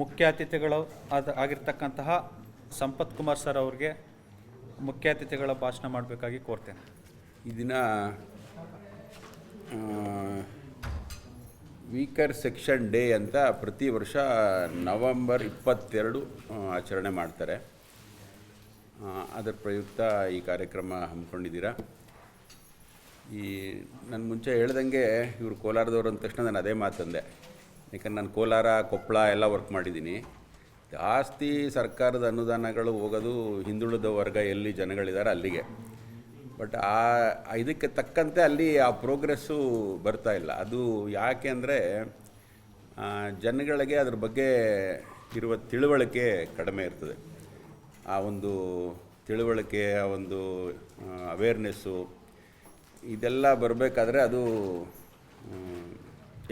ಮುಖ್ಯ ಅತಿಥಿಗಳು ಆದ ಆಗಿರ್ತಕ್ಕಂತಹ ಸಂಪತ್ ಕುಮಾರ್ ಸರ್ ಅವ್ರಿಗೆ ಮುಖ್ಯ ಅತಿಥಿಗಳ ಭಾಷಣ ಮಾಡಬೇಕಾಗಿ ಕೋರ್ತೇನೆ. ಈ ದಿನ ವೀಕರ್ ಸೆಕ್ಷನ್ ಡೇ ಅಂತ ಪ್ರತಿ ವರ್ಷ ನವಂಬರ್ ಇಪ್ಪತ್ತೆರಡು ಆಚರಣೆ ಮಾಡ್ತಾರೆ. ಅದರ ಪ್ರಯುಕ್ತ ಈ ಕಾರ್ಯಕ್ರಮ ಹಮ್ಮಿಕೊಂಡಿದ್ದೀರಾ? ಈ, ನಾನು ಮುಂಚೆ ಹೇಳ್ದಂಗೆ ಇವರು ಕೋಲಾರದವ್ರು ಅಂದ ತಕ್ಷಣ ನಾನು ಅದೇ ಮಾತಂದೆ. ಯಾಕಂದ್ರೆ ನಾನು ಕೋಲಾರ, ಕೊಪ್ಪಳ ಎಲ್ಲ ವರ್ಕ್ ಮಾಡಿದ್ದೀನಿ. ಜಾಸ್ತಿ ಸರ್ಕಾರದ ಅನುದಾನಗಳು ಹೋಗೋದು ಹಿಂದುಳಿದ ವರ್ಗ ಎಲ್ಲಿ ಜನಗಳಿದ್ದಾರೆ ಅಲ್ಲಿಗೆ. ಬಟ್ ಆ, ಇದಕ್ಕೆ ತಕ್ಕಂತೆ ಅಲ್ಲಿ ಆ ಪ್ರೋಗ್ರೆಸ್ಸು ಬರ್ತಾ ಇಲ್ಲ. ಅದು ಯಾಕೆ ಅಂದರೆ ಜನಗಳಿಗೆ ಅದ್ರ ಬಗ್ಗೆ ಇರುವ ತಿಳುವಳಿಕೆ ಕಡಿಮೆ ಇರ್ತದೆ. ಆ ಒಂದು ತಿಳುವಳಿಕೆ, ಆ ಒಂದು ಅವೇರ್ನೆಸ್ಸು ಇದೆಲ್ಲ ಬರಬೇಕಾದ್ರೆ ಅದು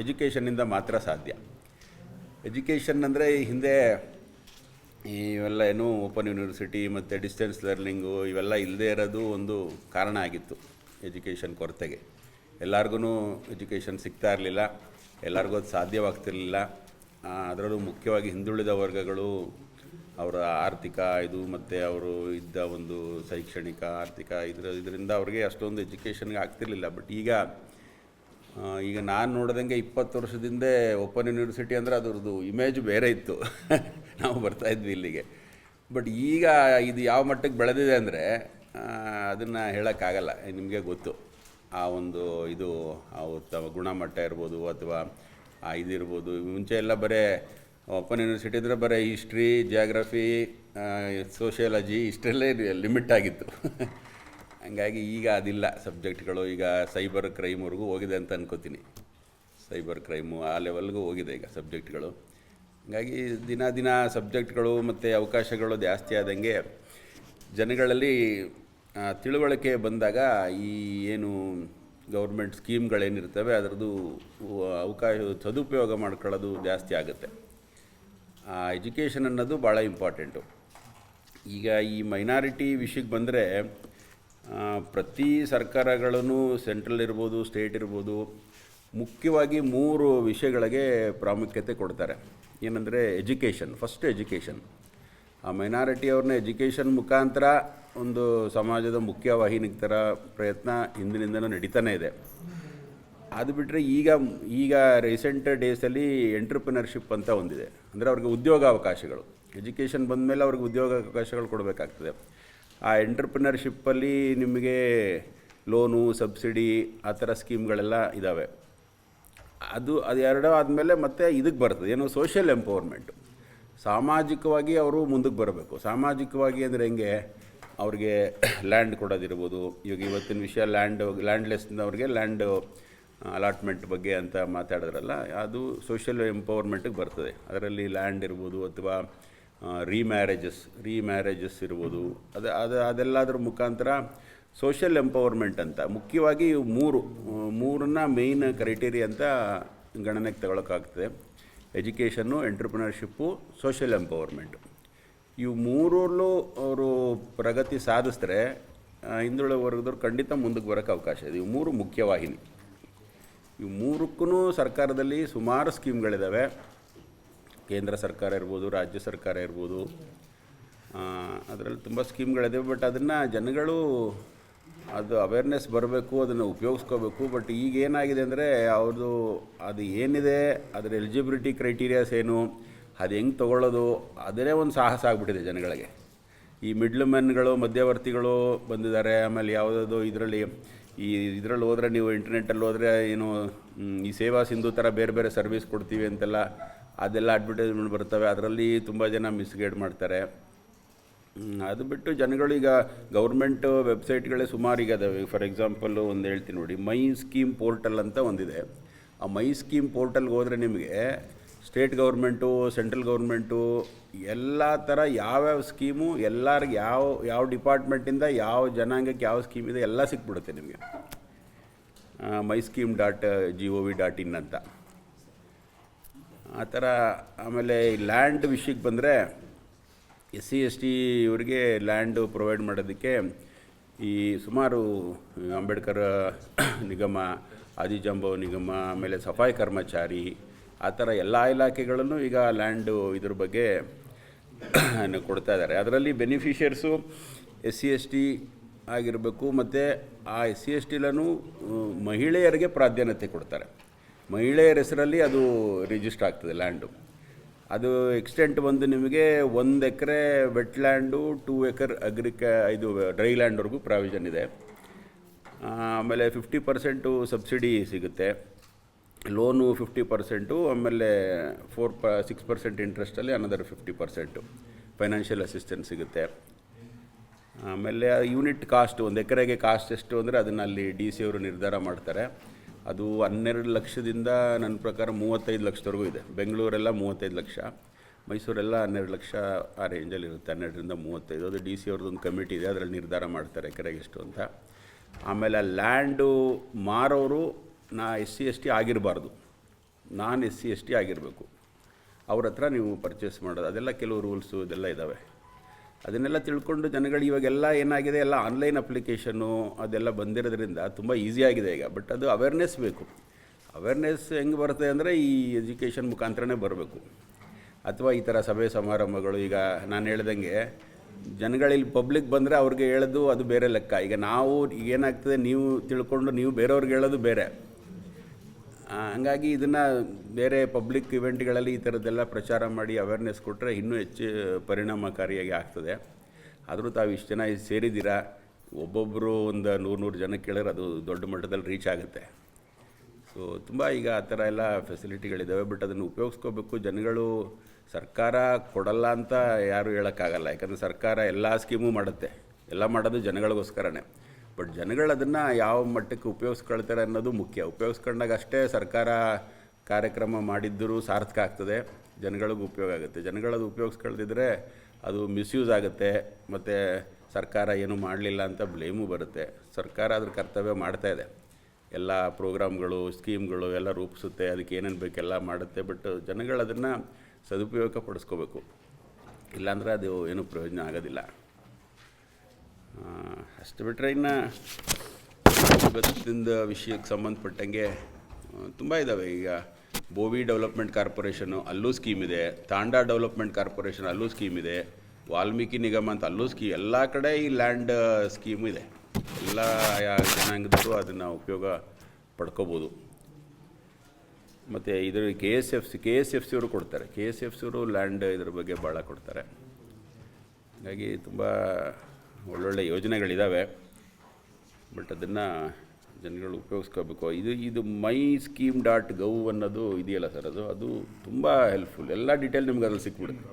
ಎಜುಕೇಷನ್ನಿಂದ ಮಾತ್ರ ಸಾಧ್ಯ. ಎಜುಕೇಷನ್ ಅಂದರೆ ಹಿಂದೆ ಇವೆಲ್ಲ ಏನು ಓಪನ್ ಯೂನಿವರ್ಸಿಟಿ ಮತ್ತು ಡಿಸ್ಟೆನ್ಸ್ ಲರ್ನಿಂಗು ಇವೆಲ್ಲ ಇಲ್ಲದೇ ಇರೋದು ಒಂದು ಕಾರಣ ಆಗಿತ್ತು ಎಜುಕೇಷನ್ ಕೊರತೆಗೆ. ಎಲ್ಲರಿಗೂ ಎಜುಕೇಷನ್ ಸಿಗ್ತಾ ಇರಲಿಲ್ಲ, ಎಲ್ಲರಿಗೂ ಅದು ಸಾಧ್ಯವಾಗ್ತಿರಲಿಲ್ಲ. ಅದರಲ್ಲೂ ಮುಖ್ಯವಾಗಿ ಹಿಂದುಳಿದ ವರ್ಗಗಳು ಅವರ ಆರ್ಥಿಕ ಇದು ಮತ್ತು ಅವರು ಇದ್ದ ಒಂದು ಶೈಕ್ಷಣಿಕ, ಆರ್ಥಿಕ ಇದರ, ಇದರಿಂದ ಅವ್ರಿಗೆ ಅಷ್ಟೊಂದು ಎಜುಕೇಷನ್ಗೆ ಆಗ್ತಿರಲಿಲ್ಲ. ಬಟ್ ಈಗ ಈಗ ನಾನು ನೋಡಿದಂಗೆ ಇಪ್ಪತ್ತು ವರ್ಷದಿಂದ ಓಪನ್ ಯೂನಿವರ್ಸಿಟಿ ಅಂದರೆ ಅದರದ್ದು ಇಮೇಜ್ ಬೇರೆ ಇತ್ತು. ನಾವು ಬರ್ತಾಯಿದ್ವಿ ಇಲ್ಲಿಗೆ. ಬಟ್ ಈಗ ಇದು ಯಾವ ಮಟ್ಟಕ್ಕೆ ಬೆಳೆದಿದೆ ಅಂದರೆ ಅದನ್ನು ಹೇಳೋಕ್ಕಾಗಲ್ಲ. ನಿಮಗೆ ಗೊತ್ತು. ಆ ಒಂದು ಇದು ಉತ್ತಮ ಗುಣಮಟ್ಟ ಇರ್ಬೋದು ಅಥವಾ ಆ ಇದಿರ್ಬೋದು. ಮುಂಚೆ ಎಲ್ಲ ಬರೀ ಓಪನ್ ಯೂನಿವರ್ಸಿಟಿ ಅಂದರೆ ಬರೀ ಹಿಸ್ಟ್ರಿ ಜಿಯಾಗ್ರಫಿ ಸೋಷಿಯಾಲಜಿ ಇಷ್ಟರಲ್ಲೇ ಲಿಮಿಟ್ ಆಗಿತ್ತು. ಹಂಗಾಗಿ ಈಗ ಅದಿಲ್ಲ ಸಬ್ಜೆಕ್ಟ್ಗಳು. ಈಗ ಸೈಬರ್ ಕ್ರೈಮ್ವರೆಗೂ ಹೋಗಿದೆ ಅಂತ ಅನ್ಕೋತೀನಿ. ಸೈಬರ್ ಕ್ರೈಮು ಆ ಲೆವೆಲ್ಗೂ ಹೋಗಿದೆ ಈಗ ಸಬ್ಜೆಕ್ಟ್ಗಳು. ಹಂಗಾಗಿ ದಿನ ದಿನ ಸಬ್ಜೆಕ್ಟ್ಗಳು ಮತ್ತು ಅವಕಾಶಗಳು ಜಾಸ್ತಿ ಆದಂಗೆ ಜನಗಳಲ್ಲಿ ತಿಳುವಳಿಕೆ ಬಂದಾಗ ಈ ಏನು ಗೌರ್ಮೆಂಟ್ ಸ್ಕೀಮ್ಗಳೇನಿರ್ತವೆ ಅದರದ್ದು ಅವಕಾಶ, ಸದುಪಯೋಗ ಮಾಡ್ಕೊಳ್ಳೋದು ಜಾಸ್ತಿ ಆಗುತ್ತೆ. ಆ, ಎಜುಕೇಷನ್ ಅನ್ನೋದು ಭಾಳ ಇಂಪಾರ್ಟೆಂಟು. ಈಗ ಈ ಮೈನಾರಿಟಿ ವಿಷಯಕ್ಕೆ ಬಂದರೆ ಪ್ರತಿ ಸರ್ಕಾರಗಳೂ ಸೆಂಟ್ರಲ್ ಇರ್ಬೋದು, ಸ್ಟೇಟ್ ಇರ್ಬೋದು, ಮುಖ್ಯವಾಗಿ ಮೂರು ವಿಷಯಗಳಿಗೆ ಪ್ರಾಮುಖ್ಯತೆ ಕೊಡ್ತಾರೆ. ಏನಂದರೆ ಎಜುಕೇಷನ್ ಫಸ್ಟ್ ಎಜುಕೇಷನ್. ಆ ಮೈನಾರಿಟಿಯವ್ರನ್ನ ಎಜುಕೇಷನ್ ಮುಖಾಂತರ ಒಂದು ಸಮಾಜದ ಮುಖ್ಯವಾಹಿನಿಗೆ ಥರ ಪ್ರಯತ್ನ ಹಿಂದಿನಿಂದಲೂ ನಡೀತಾನೇ ಇದೆ. ಅದು ಬಿಟ್ಟರೆ ಈಗ ಈಗ ರೀಸೆಂಟ್ ಡೇಸಲ್ಲಿ ಎಂಟ್ರಪ್ರಿನರ್ಶಿಪ್ ಅಂತ ಒಂದಿದೆ. ಅಂದರೆ ಅವ್ರಿಗೆ ಉದ್ಯೋಗಾವಕಾಶಗಳು. ಎಜುಕೇಷನ್ ಬಂದಮೇಲೆ ಅವ್ರಿಗೆ ಉದ್ಯೋಗಾವಕಾಶಗಳು ಕೊಡಬೇಕಾಗ್ತದೆ. ಆ ಎಂಟ್ರಪ್ರಿನರ್ಶಿಪ್ಪಲ್ಲಿ ನಿಮಗೆ ಲೋನು ಸಬ್ಸಿಡಿ ಆ ಥರ ಸ್ಕೀಮ್ಗಳೆಲ್ಲ ಇದ್ದಾವೆ ಅದು ಅದು ಎರಡೂ ಆದಮೇಲೆ ಮತ್ತೆ ಇದಕ್ಕೆ ಬರ್ತದೆ. ಏನು ಸೋಷಿಯಲ್ ಎಂಪವರ್ಮೆಂಟು ಸಾಮಾಜಿಕವಾಗಿ ಅವರು ಮುಂದಕ್ಕೆ ಬರಬೇಕು. ಸಾಮಾಜಿಕವಾಗಿ ಅಂದರೆ ಹೆಂಗೆ? ಅವ್ರಿಗೆ ಲ್ಯಾಂಡ್ ಕೊಡೋದಿರ್ಬೋದು. ಇವಾಗ ಇವತ್ತಿನ ವಿಷಯ ಲ್ಯಾಂಡ್ ಲ್ಯಾಂಡ್ಲೆಸ್ನವ್ರಿಗೆ ಲ್ಯಾಂಡ್ ಅಲಾಟ್ಮೆಂಟ್ ಬಗ್ಗೆ ಅಂತ ಮಾತಾಡಿದ್ರಲ್ಲ, ಅದು ಸೋಷಿಯಲ್ ಎಂಪವರ್ಮೆಂಟಿಗೆ ಬರ್ತದೆ. ಅದರಲ್ಲಿ ಲ್ಯಾಂಡ್ ಇರ್ಬೋದು ಅಥವಾ ರೀಮ್ಯಾರೇಜಸ್ ರೀಮ್ಯಾರೇಜಸ್ ಇರ್ಬೋದು. ಅದು ಅದು, ಅದೆಲ್ಲಾದ್ರ ಮುಖಾಂತರ ಸೋಷಿಯಲ್ ಎಂಪವರ್ಮೆಂಟ್ ಅಂತ. ಮುಖ್ಯವಾಗಿ ಮೂರು ಮೂರನ್ನ ಮೇಯ್ನ್ ಕ್ರೈಟೀರಿಯಾ ಅಂತ ಗಣನೆಗೆ ತಗೊಳಕ್ಕಾಗ್ತದೆ. ಎಜುಕೇಷನ್ನು ಎಂಟ್ರಪ್ರಿನರ್ಶಿಪ್ಪು ಸೋಷಿಯಲ್ ಎಂಪವರ್ಮೆಂಟು ಇವು ಮೂರಲ್ಲೂ ಅವರು ಪ್ರಗತಿ ಸಾಧಿಸಿದ್ರೆ ಹಿಂದುಳಿದ ವರ್ಗದವ್ರು ಖಂಡಿತ ಮುಂದಕ್ಕೆ ಬರೋಕ್ಕೆ ಅವಕಾಶ ಇದೆ. ಇವು ಮೂರು ಮುಖ್ಯವಾಹಿನಿ. ಇವು ಮೂರಕ್ಕೂ ಸರ್ಕಾರದಲ್ಲಿ ಸುಮಾರು ಸ್ಕೀಮ್ಗಳಿದ್ದಾವೆ ಕೇಂದ್ರ ಸರ್ಕಾರ ಇರ್ಬೋದು, ರಾಜ್ಯ ಸರ್ಕಾರ ಇರ್ಬೋದು ಅದರಲ್ಲಿ ತುಂಬ ಸ್ಕೀಮ್ಗಳಿದೆ. ಬಟ್ ಅದನ್ನು ಜನಗಳು ಅದು ಅವೇರ್ನೆಸ್ ಬರಬೇಕು, ಅದನ್ನು ಉಪಯೋಗಿಸ್ಕೋಬೇಕು. ಬಟ್ ಈಗ ಏನಾಗಿದೆ ಅಂದರೆ ಅವ್ರದ್ದು ಅದು ಏನಿದೆ, ಅದರ ಎಲಿಜಿಬಿಲಿಟಿ ಕ್ರೈಟೀರಿಯಾಸ್ ಏನು, ಅದು ಹೆಂಗೆ ತೊಗೊಳ್ಳೋದು ಅದೇ ಒಂದು ಸಾಹಸ ಆಗಿಬಿಟ್ಟಿದೆ ಜನಗಳಿಗೆ. ಈ ಮಿಡ್ಲ್ ಮೆನ್ಗಳು ಮಧ್ಯವರ್ತಿಗಳು ಬಂದಿದ್ದಾರೆ. ಆಮೇಲೆ ಯಾವುದಾದ್ರು ಇದರಲ್ಲಿ, ಈ ಇದರಲ್ಲಿ ಹೋದರೆ ನೀವು ಇಂಟರ್ನೆಟ್ಟಲ್ಲಿ ಹೋದರೆ ಏನು ಈ ಸೇವಾ ಸಿಂಧು ಥರ ಬೇರೆ ಬೇರೆ ಸರ್ವಿಸ್ ಕೊಡ್ತೀವಿ ಅಂತೆಲ್ಲ ಅದೆಲ್ಲ ಅಡ್ವರ್ಟೈಸ್ಮೆಂಟ್ ಬರ್ತವೆ. ಅದರಲ್ಲಿ ತುಂಬ ಜನ ಮಿಸ್ಗೈಡ್ ಮಾಡ್ತಾರೆ. ಅದು ಬಿಟ್ಟು ಜನಗಳು ಈಗ ಗೌರ್ಮೆಂಟ್ ವೆಬ್ಸೈಟ್ಗಳೇ ಸುಮಾರು ಈಗ ಅದಾವೆ. ಫಾರ್ ಎಕ್ಸಾಂಪಲ್ಲು ಒಂದು ಹೇಳ್ತೀನಿ ನೋಡಿ, ಮೈ ಸ್ಕೀಮ್ ಪೋರ್ಟಲ್ ಅಂತ ಒಂದಿದೆ. ಆ ಮೈ ಸ್ಕೀಮ್ ಪೋರ್ಟಲ್ಗೆ ಹೋದರೆ ನಿಮಗೆ ಸ್ಟೇಟ್ ಗೌರ್ಮೆಂಟು ಸೆಂಟ್ರಲ್ ಗೌರ್ಮೆಂಟು ಎಲ್ಲ ಥರ ಯಾವ್ಯಾವ ಸ್ಕೀಮು, ಎಲ್ಲರಿಗೆ ಯಾವ ಯಾವ ಡಿಪಾರ್ಟ್ಮೆಂಟಿಂದ ಯಾವ ಜನಾಂಗಕ್ಕೆ ಯಾವ ಸ್ಕೀಮ್ ಇದೆ ಎಲ್ಲ ಸಿಕ್ಬಿಡುತ್ತೆ ನಿಮಗೆ. My scheme dot G O V dot in ಅಂತ. ಆ ಥರ ಆಮೇಲೆ ಲ್ಯಾಂಡ್ ವಿಷಯಕ್ಕೆ ಬಂದರೆ ಎಸ್ ಸಿ ಎಸ್ ಟಿ ಇವರಿಗೆ ಲ್ಯಾಂಡು ಪ್ರೊವೈಡ್ ಮಾಡೋದಕ್ಕೆ ಈ ಸುಮಾರು ಅಂಬೇಡ್ಕರ್ ನಿಗಮ ಆದಿಜಾಂಬವ ನಿಗಮ, ಆಮೇಲೆ ಸಫಾಯಿ ಕರ್ಮಚಾರಿ, ಆ ಥರ ಎಲ್ಲ ಇಲಾಖೆಗಳಲ್ಲೂ ಈಗ ಲ್ಯಾಂಡು ಇದ್ರ ಬಗ್ಗೆ ಕೊಡ್ತಾ ಇದ್ದಾರೆ. ಅದರಲ್ಲಿ beneficiaries S C S T ಆಗಿರಬೇಕು, ಮತ್ತು ಆ ಎಸ್ ಸಿ ಎಸ್ ಟಿಲೂ ಮಹಿಳೆಯರಿಗೆ ಪ್ರಾಧಾನ್ಯತೆ ಕೊಡ್ತಾರೆ. ಮಹಿಳೆಯರ ಹೆಸರಲ್ಲಿ ಅದು ರಿಜಿಸ್ಟರ್ ಆಗ್ತದೆ ಲ್ಯಾಂಡು ಅದು ಎಕ್ಸ್ಟೆಂಟ್ ಬಂದು ನಿಮಗೆ ಒಂದು ಎಕರೆ ವೆಟ್ಲ್ಯಾಂಡು ಟೂ ಎಕರ್ ಅಗ್ರಿಕ ಇದು ಡ್ರೈ ಲ್ಯಾಂಡ್ವರೆಗೂ ಪ್ರಾವಿಷನ್ ಇದೆ. ಆಮೇಲೆ ಫಿಫ್ಟಿ ಪರ್ಸೆಂಟು ಸಬ್ಸಿಡಿ ಸಿಗುತ್ತೆ. ಲೋನು ಫಿಫ್ಟಿ ಪರ್ಸೆಂಟು ಆಮೇಲೆ ಫೋರ್ ಪ six percent ಇಂಟ್ರೆಸ್ಟಲ್ಲಿ another fifty percent financial assistance ಸಿಗುತ್ತೆ. ಆಮೇಲೆ ಯೂನಿಟ್ ಕಾಸ್ಟ್ ಒಂದು ಎಕರೆಗೆ ಕಾಸ್ಟ್ ಎಷ್ಟು ಅಂದರೆ ಅದನ್ನು ಅಲ್ಲಿ ಡಿ ಸಿ ಅವರು ನಿರ್ಧಾರ ಮಾಡ್ತಾರೆ. ಅದು ಹನ್ನೆರಡು ಲಕ್ಷದಿಂದ ನನ್ನ ಪ್ರಕಾರ ಮೂವತ್ತೈದು ಲಕ್ಷದವರೆಗೂ ಇದೆ. ಬೆಂಗಳೂರೆಲ್ಲ ಮೂವತ್ತೈದು ಲಕ್ಷ, ಮೈಸೂರೆಲ್ಲ ಹನ್ನೆರಡು ಲಕ್ಷ ಆ ರೇಂಜಲ್ಲಿ ಇರುತ್ತೆ, ಹನ್ನೆರಡರಿಂದ ಮೂವತ್ತೈದು. ಅದು ಡಿ ಸಿ ಅವ್ರದ್ದೊಂದು ಕಮಿಟಿ ಇದೆ, ಅದರಲ್ಲಿ ನಿರ್ಧಾರ ಮಾಡ್ತಾರೆ ಎಕರೆಗೆ ಎಷ್ಟು ಅಂತ. ಆಮೇಲೆ ಲ್ಯಾಂಡು ಮಾರೋರು, ನಾ S C S T ಆಗಿರಬಾರ್ದು. Non S C S T ಆಗಿರಬೇಕು. ಅವ್ರ ಹತ್ರ ನೀವು ಪರ್ಚೇಸ್ ಮಾಡೋದು, ಅದೆಲ್ಲ ಕೆಲವು ರೂಲ್ಸು ಇದೆಲ್ಲ ಇದ್ದಾವೆ ಅದನ್ನೆಲ್ಲ ತಿಳ್ಕೊಂಡು ಜನಗಳು ಇವಾಗೆಲ್ಲ ಏನಾಗಿದೆ, ಎಲ್ಲ ಆನ್ಲೈನ್ ಅಪ್ಲಿಕೇಶನ್ನು ಅದೆಲ್ಲ ಬಂದಿರೋದ್ರಿಂದ ತುಂಬ ಈಸಿಯಾಗಿದೆ ಈಗ. ಬಟ್ ಅದು ಅವೇರ್ನೆಸ್ ಬೇಕು. ಅವೇರ್ನೆಸ್ ಹೆಂಗೆ ಬರುತ್ತೆ ಅಂದರೆ ಈ ಎಜುಕೇಷನ್ ಮುಖಾಂತರನೇ ಬರಬೇಕು. ಅಥವಾ ಈ ಥರ ಸಭೆ ಸಮಾರಂಭಗಳು, ಈಗ ನಾನು ಹೇಳ್ದಂಗೆ ಜನಗಳಿಲ್ಲಿ ಪಬ್ಲಿಕ್ ಬಂದರೆ ಅವ್ರಿಗೆ ಹೇಳೋದು ಅದು ಬೇರೆ ಲೆಕ್ಕ. ಈಗ ನಾವು ಏನಾಗ್ತದೆ, ನೀವು ತಿಳ್ಕೊಂಡು ನೀವು ಬೇರೆಯವ್ರಿಗೆ ಹೇಳೋದು ಬೇರೆ. ಹಂಗಾಗಿ ಇದನ್ನು ಬೇರೆ ಪಬ್ಲಿಕ್ ಇವೆಂಟ್ಗಳಲ್ಲಿ ಈ ಥರದ್ದೆಲ್ಲ ಪ್ರಚಾರ ಮಾಡಿ ಅವೇರ್ನೆಸ್ ಕೊಟ್ಟರೆ ಇನ್ನೂ ಹೆಚ್ಚು ಪರಿಣಾಮಕಾರಿಯಾಗಿ ಆಗ್ತದೆ. ಆದರೂ ತಾವು ಇಷ್ಟು ಜನ ಸೇರಿದ್ದೀರಾ? ಒಬ್ಬೊಬ್ಬರು ಒಂದು ನೂರು ನೂರು ಜನ ಕೇಳಿದ್ರೆ ಅದು ದೊಡ್ಡ ಮಟ್ಟದಲ್ಲಿ ರೀಚ್ ಆಗುತ್ತೆ. ಸೊ ತುಂಬ ಈಗ ಆ ಥರ ಎಲ್ಲ ಫೆಸಿಲಿಟಿಗಳಿದ್ದಾವೆ ಬಟ್ ಅದನ್ನು ಉಪಯೋಗಿಸ್ಕೋಬೇಕು. ಜನಗಳು ಸರ್ಕಾರ ಕೊಡಲ್ಲ ಅಂತ ಯಾರೂ ಹೇಳೋಕ್ಕಾಗಲ್ಲ. ಯಾಕಂದರೆ ಸರ್ಕಾರ ಎಲ್ಲ ಸ್ಕೀಮು ಮಾಡುತ್ತೆ. ಎಲ್ಲ ಮಾಡೋದು ಜನಗಳಿಗೋಸ್ಕರನೇ. ಬಟ್ ಜನಗಳು ಅದನ್ನು ಯಾವ ಮಟ್ಟಕ್ಕೆ ಉಪಯೋಗಿಸ್ಕೊಳ್ತಾರೆ ಅನ್ನೋದು ಮುಖ್ಯ. ಉಪಯೋಗಿಸ್ಕೊಂಡಾಗ ಅಷ್ಟೇ ಸರ್ಕಾರ ಕಾರ್ಯಕ್ರಮ ಮಾಡಿದ್ದರೂ ಸಾರ್ಥಕ ಆಗ್ತದೆ. ಜನಗಳಿಗೂ ಉಪಯೋಗ ಆಗುತ್ತೆ. ಜನಗಳದು ಉಪಯೋಗಿಸ್ಕೊಳ್ದಿದ್ರೆ ಅದು ಮಿಸ್ಯೂಸ್ ಆಗುತ್ತೆ. ಮತ್ತು ಸರ್ಕಾರ ಏನೂ ಮಾಡಲಿಲ್ಲ ಅಂತ ಬ್ಲೇಮು ಬರುತ್ತೆ. ಸರ್ಕಾರ ಅದ್ರ ಕರ್ತವ್ಯ ಮಾಡ್ತಾ ಇದೆ. ಎಲ್ಲ ಪ್ರೋಗ್ರಾಮ್ಗಳು, ಸ್ಕೀಮ್ಗಳು ಎಲ್ಲ ರೂಪಿಸುತ್ತೆ. ಅದಕ್ಕೆ ಏನೇನು ಬೇಕೆಲ್ಲ ಮಾಡುತ್ತೆ. ಬಟ್ ಜನಗಳು ಅದನ್ನು ಸದುಪಯೋಗ ಪಡಿಸ್ಕೋಬೇಕು. ಇಲ್ಲಾಂದರೆ ಅದು ಏನೂ ಪ್ರಯೋಜನ ಆಗೋದಿಲ್ಲ. ಅಷ್ಟು ಬಿಟ್ಟರೆ ಇನ್ನು ಇವತ್ತಿಂದ ವಿಷಯಕ್ಕೆ ಸಂಬಂಧಪಟ್ಟಂಗೆ ತುಂಬ ಇದ್ದಾವೆ ಈಗ ಬೋವಿ ಡೆವಲಪ್ಮೆಂಟ್ ಕಾರ್ಪೊರೇಷನು ಅಲ್ಲೂ ಸ್ಕೀಮ್ ಇದೆ, ತಾಂಡಾ ಡೆವಲಪ್ಮೆಂಟ್ ಕಾರ್ಪೊರೇಷನ್ ಅಲ್ಲೂ ಸ್ಕೀಮ್ ಇದೆ, ವಾಲ್ಮೀಕಿ ನಿಗಮ ಅಂತ ಅಲ್ಲೂ ಸ್ಕೀ, ಎಲ್ಲ ಕಡೆ ಈ ಲ್ಯಾಂಡ್ ಸ್ಕೀಮು ಇದೆ. ಎಲ್ಲ ಜನಾಂಗದವರು ಅದನ್ನು ಉಪಯೋಗ ಪಡ್ಕೋಬೋದು. ಮತ್ತು ಇದರ K S F C, K S F C ಅವರು ಕೊಡ್ತಾರೆ. ಕೆ ಎಸ್ ಎಫ್ ಸಿ ಅವರು ಲ್ಯಾಂಡ್ ಇದ್ರ ಬಗ್ಗೆ ಭಾಳ ಕೊಡ್ತಾರೆ. ಹಾಗಾಗಿ ತುಂಬ ಒಳ್ಳೊಳ್ಳೆ ಯೋಜನೆಗಳಿದ್ದಾವೆ ಬಟ್ ಅದನ್ನು ಜನಗಳು ಉಪಯೋಗಿಸ್ಕೋಬೇಕು. ಇದು ಇದು ಮೈ ಸ್ಕೀಮ್ ಡಾಟ್ ಗೌ ಅನ್ನೋದು ಇದೆಯಲ್ಲ ಸರ್ ಅದು? ಅದು ತುಂಬ ಹೆಲ್ಪ್ಫುಲ್. ಎಲ್ಲ ಡೀಟೇಲ್ ನಿಮ್ಗೆ ಅದ್ರಲ್ಲಿ ಸಿಕ್ಬಿಡುತ್ತೆ.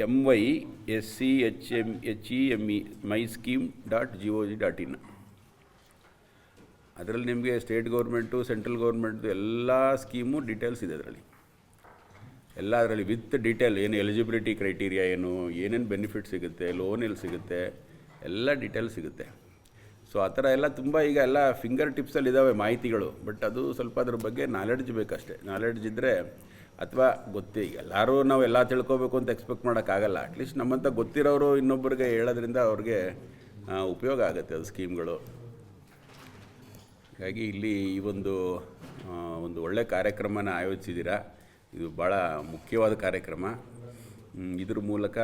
M Y S C H M H E M E my scheme dot G O G dot in. ಅದರಲ್ಲಿ ನಿಮಗೆ ಸ್ಟೇಟ್ ಗೌರ್ಮೆಂಟು, ಸೆಂಟ್ರಲ್ ಗೌರ್ಮೆಂಟ್ದು ಎಲ್ಲ ಸ್ಕೀಮು ಡೀಟೇಲ್ಸ್ ಇದೆ ಅದರಲ್ಲಿ. ಎಲ್ಲ ಅದರಲ್ಲಿ ವಿತ್ ಡೀಟೇಲ್ ಏನು ಎಲಿಜಿಬಿಲಿಟಿ ಕ್ರೈಟೀರಿಯಾ ಏನು, ಏನೇನು ಬೆನಿಫಿಟ್ ಸಿಗುತ್ತೆ ಲೋನ್ ಎಲ್ಲಿ ಸಿಗುತ್ತೆ, ಎಲ್ಲ ಡೀಟೇಲ್ ಸಿಗುತ್ತೆ. ಸೊ ಆ ಥರ ಎಲ್ಲ ತುಂಬ ಈಗ ಎಲ್ಲ ಫಿಂಗರ್ ಟಿಪ್ಸಲ್ಲಿ ಇದ್ದಾವೆ ಮಾಹಿತಿಗಳು. ಬಟ್ ಅದು ಸ್ವಲ್ಪ ಅದ್ರ ಬಗ್ಗೆ ನಾಲೆಡ್ಜ್ ಬೇಕಷ್ಟೇ. ನಾಲೆಡ್ಜ್ ಇದ್ದರೆ ಅಥವಾ ಗೊತ್ತೇ ಎಲ್ಲರೂ ನಾವು ಎಲ್ಲ ತಿಳ್ಕೊಬೇಕು ಅಂತ ಎಕ್ಸ್ಪೆಕ್ಟ್ ಮಾಡೋಕ್ಕಾಗಲ್ಲ. ಅಟ್ಲೀಸ್ಟ್ ನಮ್ಮಂಥ ಗೊತ್ತಿರೋರು ಇನ್ನೊಬ್ಬರಿಗೆ ಹೇಳೋದ್ರಿಂದ ಅವ್ರಿಗೆ ಉಪಯೋಗ ಆಗುತ್ತೆ ಅದು ಸ್ಕೀಮ್ಗಳು ಹಾಗಾಗಿ ಇಲ್ಲಿ ಈ ಒಂದು ಒಂದು ಒಳ್ಳೆ ಕಾರ್ಯಕ್ರಮನ ಆಯೋಜಿಸಿದ್ದೀರಾ? ಇದು ಭಾಳ ಮುಖ್ಯವಾದ ಕಾರ್ಯಕ್ರಮ. ಇದ್ರ ಮೂಲಕ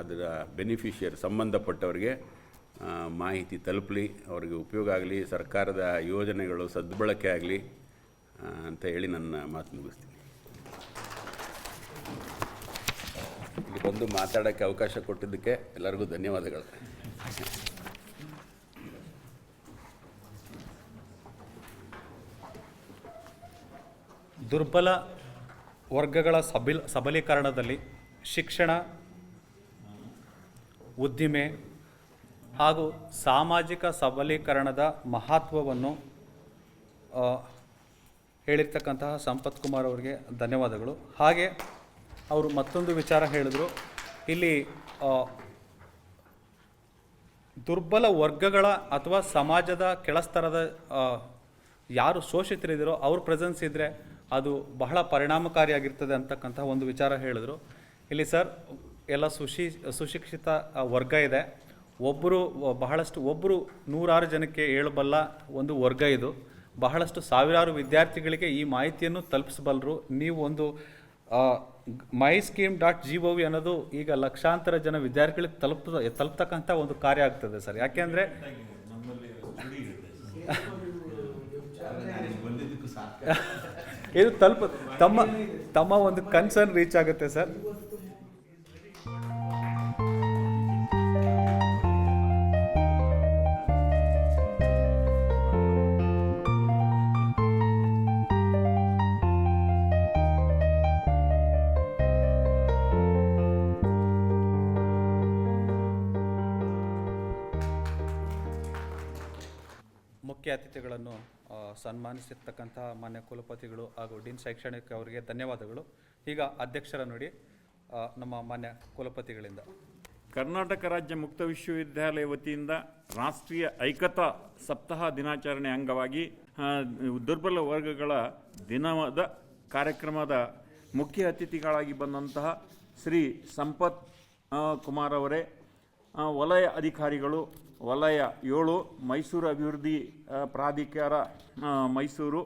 ಅದರ ಬೆನಿಫಿಷಿಯರ್ ಸಂಬಂಧಪಟ್ಟವರಿಗೆ ಮಾಹಿತಿ ತಲುಪಲಿ, ಅವರಿಗೆ ಉಪಯೋಗ ಆಗಲಿ, ಸರ್ಕಾರದ ಯೋಜನೆಗಳು ಸದ್ಬಳಕೆ ಆಗಲಿ ಅಂತ ಹೇಳಿ ನನ್ನ ಮಾತು ಮುಗಿಸ್ತೀನಿ. ಇಲ್ಲಿ ಬಂದು ಮಾತಾಡೋಕ್ಕೆ ಅವಕಾಶ ಕೊಟ್ಟಿದ್ದಕ್ಕೆ ಎಲ್ಲರಿಗೂ ಧನ್ಯವಾದಗಳು. ದುರ್ಬಲ ವರ್ಗಗಳ ಸಬಿಲ್, ಸಬಲೀಕರಣದಲ್ಲಿ ಶಿಕ್ಷಣ, ಉದ್ದಿಮೆ ಹಾಗೂ ಸಾಮಾಜಿಕ ಸಬಲೀಕರಣದ ಮಹತ್ವವನ್ನು ಹೇಳಿರ್ತಕ್ಕಂತಹ ಸಂಪತ್ ಕುಮಾರ್ ಅವರಿಗೆ ಧನ್ಯವಾದಗಳು. ಹಾಗೆ ಅವರು ಮತ್ತೊಂದು ವಿಚಾರ ಹೇಳಿದರು. ಇಲ್ಲಿ ದುರ್ಬಲ ವರ್ಗಗಳ ಅಥವಾ ಸಮಾಜದ ಕೆಳಸ್ತರದ ಯಾರು ಶೋಷಿತರಿದ್ದೀರೋ ಅವ್ರ ಪ್ರೆಸೆನ್ಸ್ ಇದ್ದರೆ ಅದು ಬಹಳ ಪರಿಣಾಮಕಾರಿಯಾಗಿರ್ತದೆ ಅಂತಕ್ಕಂಥ ಒಂದು ವಿಚಾರ ಹೇಳಿದರು. ಇಲ್ಲಿ ಸರ್ ಎಲ್ಲ ಸುಶಿ ಸುಶಿಕ್ಷಿತ ವರ್ಗ ಇದೆ. ಒಬ್ಬರು ಬಹಳಷ್ಟು ಒಬ್ಬರು ನೂರಾರು ಜನಕ್ಕೆ ಹೇಳಬಲ್ಲ ಒಂದು ವರ್ಗ ಇದು. ಬಹಳಷ್ಟು ಸಾವಿರಾರು ವಿದ್ಯಾರ್ಥಿಗಳಿಗೆ ಈ ಮಾಹಿತಿಯನ್ನು ತಲುಪಿಸಬಲ್ಲರು ನೀವು ಒಂದು my scheme dot G O V ಅನ್ನೋದು ಈಗ ಲಕ್ಷಾಂತರ ಜನ ವಿದ್ಯಾರ್ಥಿಗಳಿಗೆ ತಲುಪ ತಲುಪ್ತಕ್ಕಂಥ ಒಂದು ಕಾರ್ಯ ಆಗ್ತದೆ ಸರ್. ಯಾಕೆಂದರೆ ಇದು ತಲುಪ ತಮ್ಮ ತಮ್ಮ ಒಂದು ಕನ್ಸರ್ನ್ ರೀಚ್ ಆಗುತ್ತೆ ಸರ್ ಮುಖ್ಯ ಅತಿಥಿಗಳನ್ನು ಸನ್ಮಾನಿಸಿರ್ತಕ್ಕಂತಹ ಮಾನ್ಯ ಕುಲಪತಿಗಳು ಹಾಗೂ ಡೀನ್ ಶೈಕ್ಷಣಿಕ ಅವರಿಗೆ ಧನ್ಯವಾದಗಳು. ಈಗ ಅಧ್ಯಕ್ಷರ ನೋಡಿ ನಮ್ಮ ಮಾನ್ಯ ಕುಲಪತಿಗಳಿಂದ. ಕರ್ನಾಟಕ ರಾಜ್ಯ ಮುಕ್ತ ವಿಶ್ವವಿದ್ಯಾಲಯ ವತಿಯಿಂದ ರಾಷ್ಟ್ರೀಯ ಐಕ್ಯತಾ ಸಪ್ತಾಹ ದಿನಾಚರಣೆ ಅಂಗವಾಗಿ ದುರ್ಬಲ ವರ್ಗಗಳ ದಿನದ ಕಾರ್ಯಕ್ರಮದ ಮುಖ್ಯ ಅತಿಥಿಗಳಾಗಿ ಬಂದಂತಹ ಶ್ರೀ ಸಂಪತ್ ಕುಮಾರ್ ಅವರೇ ವಲಯ ಅಧಿಕಾರಿಗಳು ವಲಯ ಏಳು, ಮೈಸೂರು ಅಭಿವೃದ್ಧಿ ಪ್ರಾಧಿಕಾರ ಮೈಸೂರು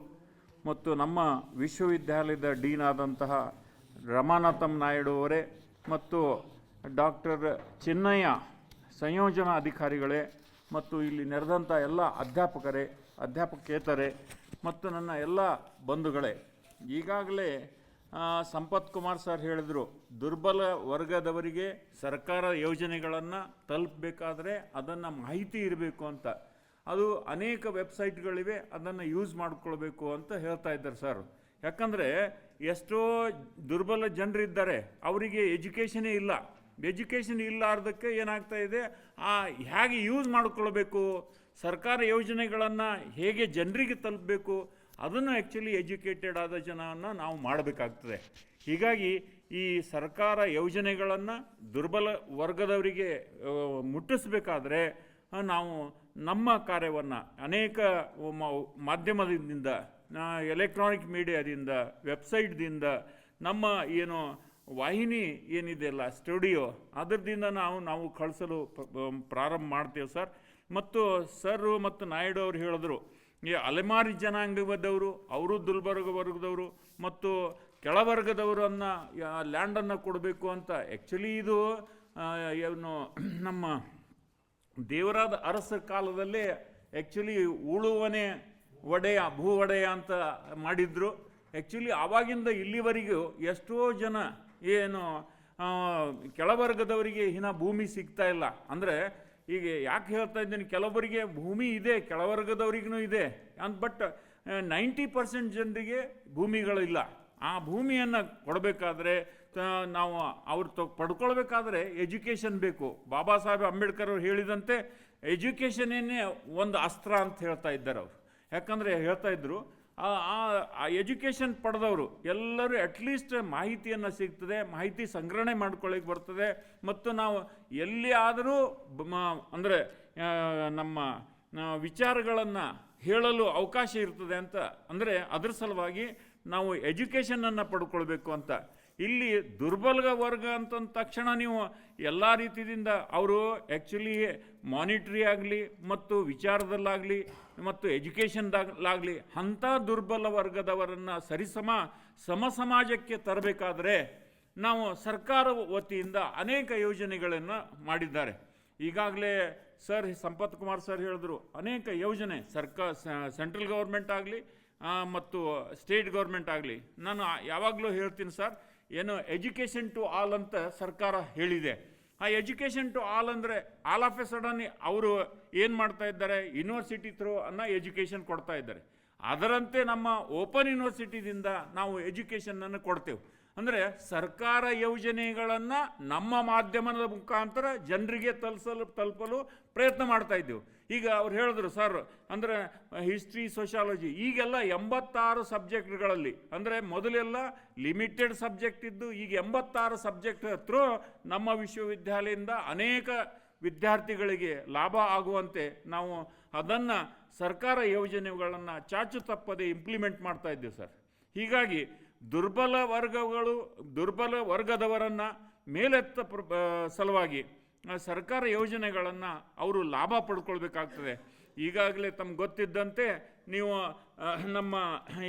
ಮತ್ತು ನಮ್ಮ ವಿಶ್ವವಿದ್ಯಾಲಯದ ಡೀನ್ ಆದಂತಹ ರಮಾನಾಥಂ ನಾಯ್ಡು ಅವರೇ ಮತ್ತು ಡಾಕ್ಟರ್ ಚಿನ್ನಯ್ಯ ಸಂಯೋಜನಾ ಅಧಿಕಾರಿಗಳೇ ಮತ್ತು ಇಲ್ಲಿ ನೆರೆದಂಥ ಎಲ್ಲ ಅಧ್ಯಾಪಕರೇ, ಅಧ್ಯಾಪಕೇತರೇ ಮತ್ತು ನನ್ನ ಎಲ್ಲ ಬಂಧುಗಳೇ, ಈಗಾಗಲೇ ಸಂಪತ್ ಕುಮಾರ್ ಸರ್ ಹೇಳಿದರು, ದುರ್ಬಲ ವರ್ಗದವರಿಗೆ ಸರ್ಕಾರ ಯೋಜನೆಗಳನ್ನು ತಲುಪಬೇಕಾದ್ರೆ ಅದನ್ನು ಮಾಹಿತಿ ಇರಬೇಕು ಅಂತ. ಅದು ಅನೇಕ ವೆಬ್ಸೈಟ್ಗಳಿವೆ, ಅದನ್ನು ಯೂಸ್ ಮಾಡಿಕೊಳ್ಬೇಕು ಅಂತ ಹೇಳ್ತಾ ಇದ್ದಾರೆ ಸರ್. ಯಾಕಂದರೆ ಎಷ್ಟೋ ದುರ್ಬಲ ಜನರಿದ್ದಾರೆ, ಅವರಿಗೆ ಎಜುಕೇಷನೇ ಇಲ್ಲ. ಎಜುಕೇಷನ್ ಇಲ್ಲಾರ್ದಕ್ಕೆ ಏನಾಗ್ತಾ ಇದೆ, ಆ, ಹೇಗೆ ಯೂಸ್ ಮಾಡಿಕೊಳ್ಬೇಕು, ಸರ್ಕಾರ ಯೋಜನೆಗಳನ್ನು ಹೇಗೆ ಜನರಿಗೆ ತಲುಪಬೇಕು ಅದನ್ನು ಆ್ಯಕ್ಚುಲಿ ಎಜುಕೇಟೆಡ್ ಆದ ಜನವನ್ನು ನಾವು ಮಾಡಬೇಕಾಗ್ತದೆ. ಹೀಗಾಗಿ ಈ ಸರ್ಕಾರ ಯೋಜನೆಗಳನ್ನು ದುರ್ಬಲ ವರ್ಗದವರಿಗೆ ಮುಟ್ಟಿಸ್ಬೇಕಾದ್ರೆ ನಾವು ನಮ್ಮ ಕಾರ್ಯವನ್ನು ಅನೇಕ ಮಾಧ್ಯಮದಿಂದ ಎಲೆಕ್ಟ್ರಾನಿಕ್ ಮೀಡಿಯಾದಿಂದ ವೆಬ್ಸೈಟ್ದಿಂದ ನಮ್ಮ ಏನು ವಾಹಿನಿ ಏನಿದೆಯಲ್ಲ ಸ್ಟುಡಿಯೋ ಅದರದಿಂದ ನಾವು ನಾವು ಕಳಿಸಲು ಪ್ರಾರಂಭ ಮಾಡ್ತೇವೆ ಸರ್. ಮತ್ತು ಸರ್ ಮತ್ತು ನಾಯ್ಡು ಅವರು ಹೇಳಿದ್ರು ಈ ಅಲೆಮಾರಿ ಜನಾಂಗದವರು, ಅವರು ದುರ್ಬರ್ಗ ವರ್ಗದವರು ಮತ್ತು ಕೆಳವರ್ಗದವರನ್ನು ಲ್ಯಾಂಡನ್ನು ಕೊಡಬೇಕು ಅಂತ ಆ್ಯಕ್ಚುಲಿ ಇದು ಏನು, ನಮ್ಮ ದೇವರಾದ ಅರಸ ಕಾಲದಲ್ಲಿ ಆ್ಯಕ್ಚುಲಿ ಉಳುವನೆ ಒಡೆಯ ಭೂ ಒಡೆಯ ಅಂತ ಮಾಡಿದ್ರು. ಆ್ಯಕ್ಚುಲಿ ಆವಾಗಿಂದ ಇಲ್ಲಿವರೆಗೂ ಎಷ್ಟೋ ಜನ ಏನು ಕೆಳವರ್ಗದವರಿಗೆ ಹಿನ ಭೂಮಿ ಸಿಗ್ತಾ ಇಲ್ಲ. ಅಂದರೆ ಈಗ ಯಾಕೆ ಹೇಳ್ತಾ ಇದ್ದೀನಿ, ಕೆಲವರಿಗೆ ಭೂಮಿ ಇದೆ, ಕೆಳವರ್ಗದವ್ರಿಗೂ ಇದೆ ಅಂತ ಬಟ್ ನೈಂಟಿ ಪರ್ಸೆಂಟ್ ಜನರಿಗೆ ಭೂಮಿಗಳಿಲ್ಲ ಆ ಭೂಮಿಯನ್ನು ಕೊಡಬೇಕಾದ್ರೆ ನಾವು ಅವ್ರು ತ ಪಡ್ಕೊಳ್ಬೇಕಾದ್ರೆ ಎಜುಕೇಷನ್ ಬೇಕು. ಬಾಬಾ ಸಾಹೇಬ್ ಅಂಬೇಡ್ಕರ್ ಅವ್ರು ಹೇಳಿದಂತೆ ಎಜುಕೇಷನ್ನೇ ಒಂದು ಅಸ್ತ್ರ ಅಂತ ಹೇಳ್ತಾ ಇದ್ದಾರೆ ಅವರು. ಯಾಕಂದರೆ ಹೇಳ್ತಾ ಇದ್ರು ಆ ಎಜುಕೇಷನ್ ಪಡೆದವರು ಎಲ್ಲರೂ ಅಟ್ಲೀಸ್ಟ್ ಮಾಹಿತಿಯನ್ನು ಸಿಗ್ತದೆ, ಮಾಹಿತಿ ಸಂಗ್ರಹಣೆ ಮಾಡ್ಕೊಳ್ಳಿಕ್ಕೆ ಬರ್ತದೆ. ಮತ್ತು ನಾವು ಎಲ್ಲಿ ಆದರೂ ಅಂದರೆ ನಮ್ಮ ವಿಚಾರಗಳನ್ನು ಹೇಳಲು ಅವಕಾಶ ಇರ್ತದೆ ಅಂತ, ಅಂದರೆ ಅದ್ರ ಸಲುವಾಗಿ ನಾವು ಎಜುಕೇಷನನ್ನು ಪಡ್ಕೊಳ್ಬೇಕು ಅಂತ. ಇಲ್ಲಿ ದುರ್ಬಲ ವರ್ಗ ಅಂತಂದ ತಕ್ಷಣ ನೀವು ಎಲ್ಲ ರೀತಿಯಿಂದ ಅವರು ಆ್ಯಕ್ಚುಲಿ ಮಾನಿಟ್ರಿ ಆಗಲಿ ಮತ್ತು ವಿಚಾರದಲ್ಲಾಗಲಿ ಮತ್ತು ಎಜುಕೇಷನ್ದಾಗಲಾಗಲಿ ಅಂಥ ದುರ್ಬಲ ವರ್ಗದವರನ್ನು ಸರಿಸಮ ಸಮ ಸಮಾಜಕ್ಕೆ ತರಬೇಕಾದ್ರೆ ನಾವು ಸರ್ಕಾರ ವತಿಯಿಂದ ಅನೇಕ ಯೋಜನೆಗಳನ್ನು ಮಾಡಿದ್ದಾರೆ. ಈಗಾಗಲೇ ಸರ್ ಸಂಪತ್ ಕುಮಾರ್ ಸರ್ ಹೇಳಿದ್ರು, ಅನೇಕ ಯೋಜನೆ ಸರ್ಕಾರ ಸೆಂಟ್ರಲ್ ಗೌರ್ಮೆಂಟ್ ಆಗಲಿ ಮತ್ತು ಸ್ಟೇಟ್ ಗೌರ್ಮೆಂಟ್ ಆಗಲಿ. ನಾನು ಯಾವಾಗಲೂ ಹೇಳ್ತೀನಿ ಸರ್ ಏನು ಎಜುಕೇಷನ್ ಟು ಆಲ್ ಅಂತ ಸರ್ಕಾರ ಹೇಳಿದೆ. ಆ ಎಜುಕೇಷನ್ ಟು ಆಲ್ ಅಂದರೆ ಆಲ್ ಆಫ್ ಎ ಸಡನ್ ಅವರು ಏನು ಮಾಡ್ತಾ ಇದ್ದಾರೆ? ಯೂನಿವರ್ಸಿಟಿ ಥ್ರೂ ಅನ್ನೋ ಎಜುಕೇಷನ್ ಕೊಡ್ತಾ ಇದ್ದಾರೆ. ಅದರಂತೆ ನಮ್ಮ ಓಪನ್ ಯೂನಿವರ್ಸಿಟಿದಿಂದ ನಾವು ಎಜುಕೇಷನನ್ನು ಕೊಡ್ತೇವೆ. ಅಂದರೆ ಸರ್ಕಾರ ಯೋಜನೆಗಳನ್ನು ನಮ್ಮ ಮಾಧ್ಯಮದ ಮುಖಾಂತರ ಜನರಿಗೆ ತಲುಪಲು ಪ್ರಯತ್ನ ಮಾಡ್ತಾ ಇದ್ದೆವು. ಈಗ ಅವ್ರು ಹೇಳಿದ್ರು, ಸರ್, ಅಂದರೆ ಹಿಸ್ಟ್ರಿ ಸೋಷಾಲಜಿ ಈಗೆಲ್ಲ ಎಂಬತ್ತಾರು ಸಬ್ಜೆಕ್ಟ್ಗಳಲ್ಲಿ, ಅಂದರೆ ಮೊದಲೆಲ್ಲ ಲಿಮಿಟೆಡ್ ಸಬ್ಜೆಕ್ಟ್ ಇದ್ದು, ಈಗ ಎಂಬತ್ತಾರು ಸಬ್ಜೆಕ್ಟ್ ಹತ್ರ ನಮ್ಮ ವಿಶ್ವವಿದ್ಯಾಲಯದಿಂದ ಅನೇಕ ವಿದ್ಯಾರ್ಥಿಗಳಿಗೆ ಲಾಭ ಆಗುವಂತೆ ನಾವು ಅದನ್ನು ಸರ್ಕಾರ ಯೋಜನೆಗಳನ್ನು ಚಾಚು ತಪ್ಪದೆ ಇಂಪ್ಲಿಮೆಂಟ್ ಮಾಡ್ತಾ ಇದ್ದೀವಿ, ಸರ್. ಹೀಗಾಗಿ ದುರ್ಬಲ ವರ್ಗಗಳು, ದುರ್ಬಲ ವರ್ಗದವರನ್ನು ಮೇಲೆತ್ತ ಸಲುವಾಗಿ ಸರ್ಕಾರ ಯೋಜನೆಗಳನ್ನು ಅವರು ಲಾಭ ಪಡ್ಕೊಳ್ಬೇಕಾಗ್ತದೆ. ಈಗಾಗಲೇ ತಮ್ಗೆ ಗೊತ್ತಿದ್ದಂತೆ ನೀವು ನಮ್ಮ,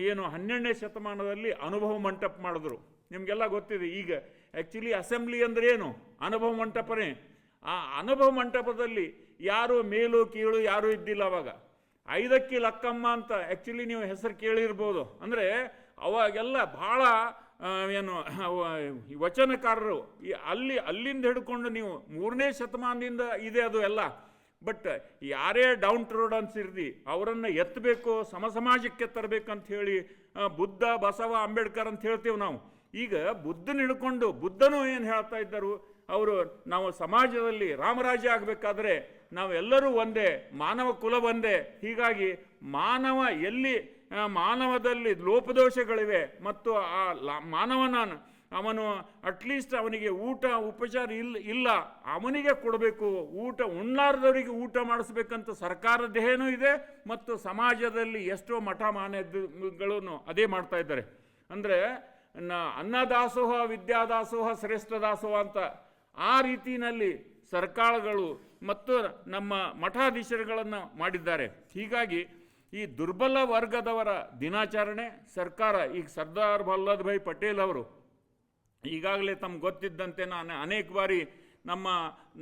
ಏನು ಹನ್ನೆರಡನೇ ಶತಮಾನದಲ್ಲಿ ಅನುಭವ ಮಂಟಪ ಮಾಡಿದ್ರು. ನಿಮಗೆಲ್ಲ ಗೊತ್ತಿದೆ ಈಗ. ಆ್ಯಕ್ಚುಲಿ ಅಸೆಂಬ್ಲಿ ಅಂದರೆ ಏನು? ಅನುಭವ ಮಂಟಪನೇ. ಆ ಅನುಭವ ಮಂಟಪದಲ್ಲಿ ಯಾರು ಮೇಲು ಕೀಳು ಯಾರೂ ಇದ್ದಿಲ್ಲ ಅವಾಗ. ಐದಕ್ಕಿ ಲಕ್ಕಮ್ಮ ಅಂತ ಆ್ಯಕ್ಚುಲಿ ನೀವು ಹೆಸರು ಕೇಳಿರ್ಬೋದು. ಅಂದರೆ ಅವಾಗೆಲ್ಲ ಭಾಳ ಏನು ಈ ವಚನಕಾರರು, ಈ ಅಲ್ಲಿ, ಅಲ್ಲಿಂದ ಹಿಡ್ಕೊಂಡು ನೀವು ಮೂರನೇ ಶತಮಾನದಿಂದ ಇದೆ ಅದು ಎಲ್ಲ. ಬಟ್ ಯಾರೇ ಡೌನ್ ರೋಡ್ ಅನ್ಸಿರ್ದಿ ಅವರನ್ನು ಎತ್ತಬೇಕು, ಸಮಸಮಾಜಕ್ಕೆ ತರಬೇಕಂತ ಹೇಳಿ ಬುದ್ಧ, ಬಸವ, ಅಂಬೇಡ್ಕರ್ ಅಂತ ಹೇಳ್ತೀವಿ ನಾವು. ಈಗ ಬುದ್ಧನ ಹಿಡ್ಕೊಂಡು ಬುದ್ಧನು ಏನು ಹೇಳ್ತಾ ಇದ್ದರು, ಅವರು ನಾವು ಸಮಾಜದಲ್ಲಿ ರಾಮರಾಜ್ಯ ಆಗಬೇಕಾದ್ರೆ ನಾವೆಲ್ಲರೂ ಒಂದೇ, ಮಾನವ ಕುಲ ಒಂದೇ. ಹೀಗಾಗಿ ಮಾನವ ಎಲ್ಲಿ ಮಾನವದಲ್ಲಿ ಲೋಪದೋಷಗಳಿವೆ ಮತ್ತು ಆ ಮಾನವನ ಅವನು ಅಟ್ಲೀಸ್ಟ್ ಅವನಿಗೆ ಊಟ, ಉಪಚಾರ ಇಲ್ಲ ಇಲ್ಲ. ಅವನಿಗೆ ಕೊಡಬೇಕು. ಊಟ ಉಣ್ಣಾರ್ದವರಿಗೆ ಊಟ ಮಾಡಿಸ್ಬೇಕಂತ ಸರ್ಕಾರದ್ದೇನೂ ಇದೆ ಮತ್ತು ಸಮಾಜದಲ್ಲಿ ಎಷ್ಟೋ ಮಠ ಮಾನ್ಯಗಳನ್ನು ಅದೇ ಮಾಡ್ತಾ ಇದ್ದಾರೆ. ಅಂದರೆ, ನ ಅನ್ನದಾಸೋಹ, ವಿದ್ಯಾದಾಸೋಹ ಶ್ರೇಷ್ಠ ದಾಸೋಹ ಅಂತ ಆ ರೀತಿಯಲ್ಲಿ ಸರ್ಕಾರಗಳು ಮತ್ತು ನಮ್ಮ ಮಠಾಧೀಶರುಗಳನ್ನು ಮಾಡಿದ್ದಾರೆ. ಹೀಗಾಗಿ ಈ ದುರ್ಬಲ ವರ್ಗದವರ ದಿನಾಚರಣೆ ಸರ್ಕಾರ, ಈಗ ಸರ್ದಾರ್ ವಲ್ಲಭಭಾಯಿ ಪಟೇಲ್ ಅವರು ಈಗಾಗಲೇ ತಮ್ಗೆ ಗೊತ್ತಿದ್ದಂತೆ ನಾನು ಅನೇಕ ಬಾರಿ ನಮ್ಮ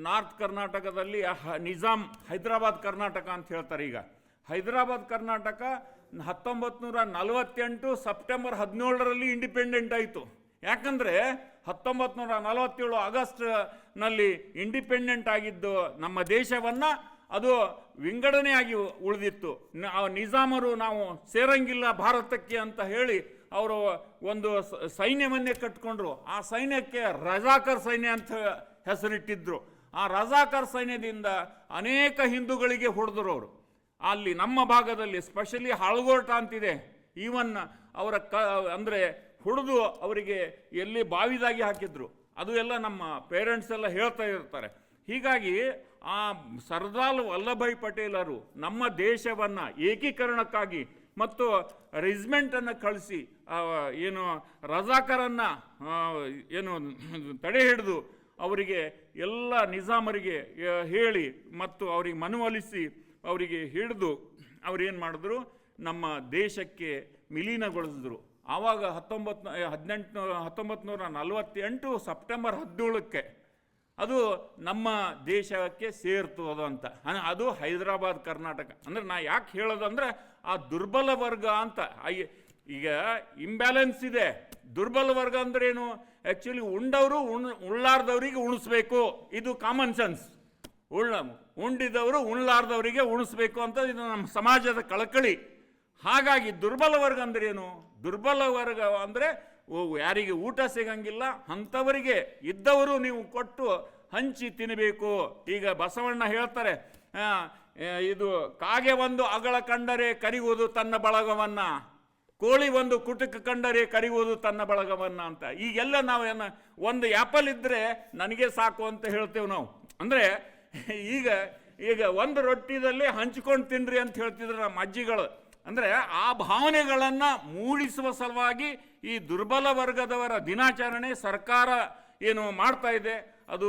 ನಾರ್ತ್ ಕರ್ನಾಟಕದಲ್ಲಿ ನಿಜಾಮ್ ಹೈದರಾಬಾದ್ ಕರ್ನಾಟಕ ಅಂತ ಹೇಳ್ತಾರೆ ಈಗ. ಹೈದರಾಬಾದ್ ಕರ್ನಾಟಕ ಹತ್ತೊಂಬತ್ತು ನೂರ ನಲವತ್ತೆಂಟು ಸೆಪ್ಟೆಂಬರ್ ಹದಿನೇಳರಲ್ಲಿ ಇಂಡಿಪೆಂಡೆಂಟ್ ಆಯಿತು. ಯಾಕಂದರೆ ಹತ್ತೊಂಬತ್ತು ನೂರ ನಲವತ್ತೇಳು ಆಗಸ್ಟ್ನಲ್ಲಿ ಇಂಡಿಪೆಂಡೆಂಟ್ ಆಗಿದ್ದು ನಮ್ಮ ದೇಶವನ್ನು ಅದು ವಿಂಗಡಣೆಯಾಗಿ ಉಳಿದಿತ್ತು. ಆ ನಿಜಾಮರು ನಾವು ಸೇರಂಗಿಲ್ಲ ಭಾರತಕ್ಕೆ ಅಂತ ಹೇಳಿ ಅವರು ಒಂದು ಸೈನ್ಯವನ್ನೇ ಕಟ್ಕೊಂಡ್ರು. ಆ ಸೈನ್ಯಕ್ಕೆ ರಜಾಕರ್ ಸೈನ್ಯ ಅಂತ ಹೆಸರಿಟ್ಟಿದ್ರು. ಆ ರಜಾಕರ್ ಸೈನ್ಯದಿಂದ ಅನೇಕ ಹಿಂದೂಗಳಿಗೆ ಹೊಡೆದ್ರು ಅವರು. ಅಲ್ಲಿ ನಮ್ಮ ಭಾಗದಲ್ಲಿ ಸ್ಪೆಷಲಿ ಹಾಳ್ಗೋಟ ಅಂತಿದೆ. ಈವನ್ ಅವರ ಕ ಅಂದರೆ ಹೊಡೆದು ಅವರಿಗೆ ಎಲ್ಲಿ ಬಾವಿದಾಗಿ ಹಾಕಿದ್ರು. ಅದು ಎಲ್ಲ ನಮ್ಮ ಪೇರೆಂಟ್ಸ್ ಎಲ್ಲ ಹೇಳ್ತಾ ಇರ್ತಾರೆ. ಹೀಗಾಗಿ ಆ ಸರ್ದಾರ್ ವಲ್ಲಭಾಯ್ ಪಟೇಲರು ನಮ್ಮ ದೇಶವನ್ನು ಏಕೀಕರಣಕ್ಕಾಗಿ ಮತ್ತು ರೆಜಿಮೆಂಟನ್ನು ಕಳಿಸಿ ಏನು ರಜಾಕರನ್ನು ಏನು ತಡೆ ಹಿಡಿದು ಅವರಿಗೆ ಎಲ್ಲ ನಿಜಾಮರಿಗೆ ಹೇಳಿ ಮತ್ತು ಅವರಿಗೆ ಮನವೊಲಿಸಿ ಅವರಿಗೆ ಹಿಡಿದು ಅವ್ರೇನು ಮಾಡಿದ್ರು, ನಮ್ಮ ದೇಶಕ್ಕೆ ವಿಲೀನಗೊಳಿಸಿದ್ರು. ಆವಾಗ ಹತ್ತೊಂಬತ್ತು ಹದಿನೆಂಟು ಹತ್ತೊಂಬತ್ತು ನೂರ ನಲವತ್ತೆಂಟು ಸೆಪ್ಟೆಂಬರ್ ಹದಿನೇಳಕ್ಕೆ ಅದು ನಮ್ಮ ದೇಶಕ್ಕೆ ಸೇರ್ತದ ಅಂತ. ಅದು ಹೈದರಾಬಾದ್, ಕರ್ನಾಟಕ. ಅಂದ್ರೆ ನಾ ಯಾಕೆ ಹೇಳೋದಂದ್ರೆ ಆ ದುರ್ಬಲ ವರ್ಗ ಅಂತ. ಈಗ ಇಂಬ್ಯಾಲೆನ್ಸ್ ಇದೆ. ದುರ್ಬಲ ವರ್ಗ ಅಂದ್ರೆ ಏನು ಆ್ಯಕ್ಚುಲಿ ಉಂಡವರು ಉಣ್, ಉಳ್ಳಾರ್ದವ್ರಿಗೆ ಉಣಿಸ್ಬೇಕು. ಇದು ಕಾಮನ್ ಸೆನ್ಸ್ ಉಳ್ಳ, ಉಂಡಿದವರು ಉಳ್ಳಾರ್ದವರಿಗೆ ಉಣಿಸ್ಬೇಕು ಅಂತ ಇದು ನಮ್ಮ ಸಮಾಜದ ಕಳಕಳಿ. ಹಾಗಾಗಿ ದುರ್ಬಲ ವರ್ಗ ಅಂದ್ರೆ ಏನು ದುರ್ಬಲ ವರ್ಗ ಅಂದರೆ ಯಾರಿಗೆ ಊಟ ಸಿಗಂಗಿಲ್ಲ, ಅಂಥವರಿಗೆ ಇದ್ದವರು ನೀವು ಕೊಟ್ಟು ಹಂಚಿ ತಿನ್ನಬೇಕು ಈಗ ಬಸವಣ್ಣ ಹೇಳ್ತಾರೆ ಇದು ಕಾಗೆ ಒಂದು ಅಗಳ ಕಂಡರೆ ಕರಿಯುವುದು ತನ್ನ ಬಳಗವನ್ನ. ಕೋಳಿ ಒಂದು ಕುಟುಕ ಕಂಡರೆ ಕರಿಯುವುದು ತನ್ನ ಬಳಗವನ್ನ ಅಂತ. ಈಗೆಲ್ಲ ನಾವು ಏನು, ಒಂದು ಆ್ಯಪಲ್ ಇದ್ದರೆ ನನಗೆ ಸಾಕು ಅಂತ ಹೇಳ್ತೇವೆ ನಾವು. ಅಂದರೆ, ಈಗ ಈಗ ಒಂದು ರೊಟ್ಟಿದಲ್ಲಿ ಹಂಚ್ಕೊಂಡು ತಿನ್ರಿ ಅಂತ ಹೇಳ್ತಿದ್ರು ನಮ್ಮ ಅಜ್ಜಿಗಳು. ಅಂದರೆ ಆ ಭಾವನೆಗಳನ್ನು ಮೂಡಿಸುವ ಸಲುವಾಗಿ ಈ ದುರ್ಬಲ ವರ್ಗದವರ ದಿನಾಚರಣೆ ಸರ್ಕಾರ ಏನು ಮಾಡ್ತಾ ಇದೆ, ಅದು